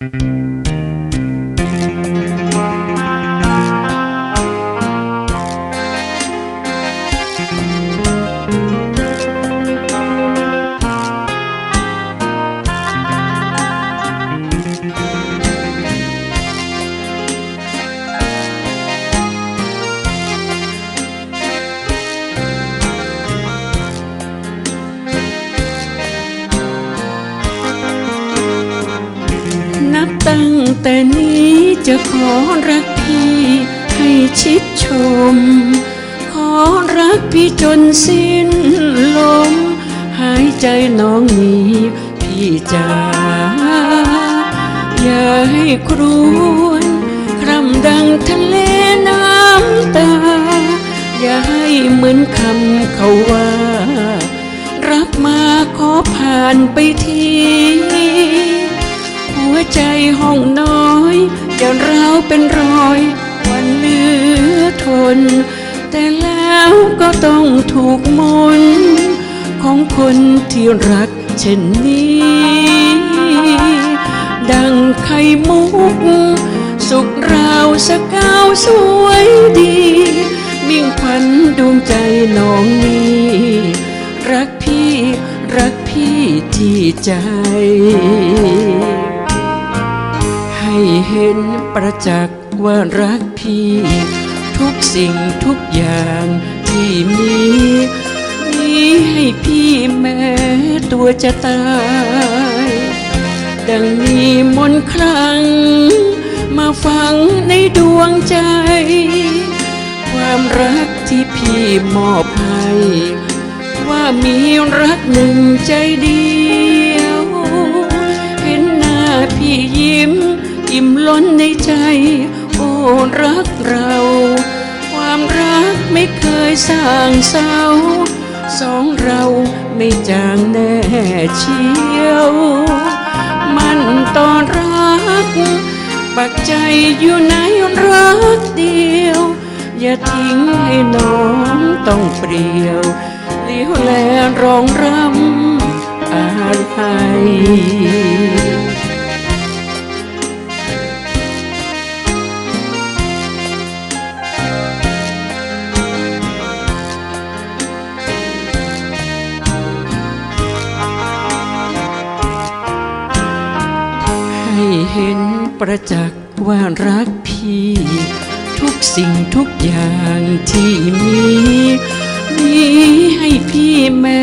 นั แต่นี้จะขอรักพี่ให้ชิดชม ขอรักพี่จนสิ้นลม หายใจน้องนี้พี่จ๋าอย่าให้ครวนครำดังทะเลน้ำตา อย่าให้เหมือนคำเขาว่า รักมาขอผ่านไปที เป็นรอยวันเหลือทน แต่แล้วก็ต้องถูกมน ของคนที่รักเช่นนี้ ดังไข่มุก สุกราวสกาวสวยดี มิ่งขวัญดวงใจน้องนี้ รักพี่รักพี่ที่ใจ เห็นประจักษ์ว่ารักพี่ ทุกสิ่งทุกอย่างที่มีมีให้พี่แม้ตัวจะตาย ดังมีมนต์ครั้ง มาฝังในดวงใจ ความรักที่พี่มอบให้ว่ามีรักหนึ่งใจเดียว เห็นหน้าพี่ยิ้ม อิ่มล้นในใจ โอ้รักเรา ความรักไม่เคยสร้างเศร้า สองเราไม่จางแน่เชียว มันตอนรัก ปักใจอยู่ในรักเดียว อย่าทิ้งให้น้องต้องเปลี่ยวเลี้ยวแลร้องรำอะไรใประจักษ์ว่ารักพี่ ทุกสิ่งทุกอย่างที่มีมีให้พี่แม้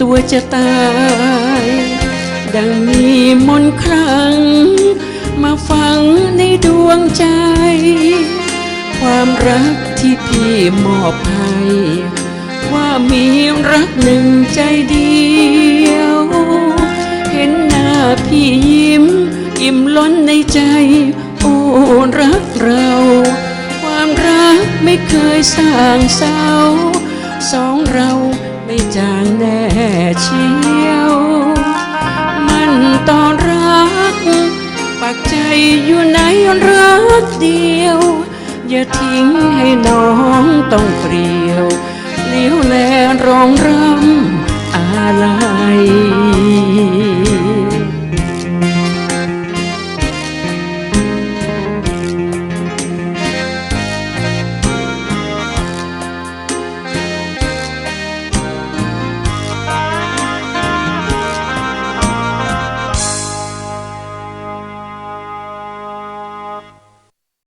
ตัวจะตาย ดังมีมนต์ครั้ง มาฝังในดวงใจ ความรักที่พี่มอบให้ว่ามีรักหนึ่งใจเดียว เห็นหน้าพี่ยิ้ อิ่มล้นในใจ โอ้รักเรา ความรักไม่เคยสร้างเศร้า สองเราไม่จางแน่เชียว มันตอนรัก ปักใจอยู่ในรักเดียว อย่าทิ้งให้น้องต้องเปลี่ยวเลี้ยวแลร้องรำอะไร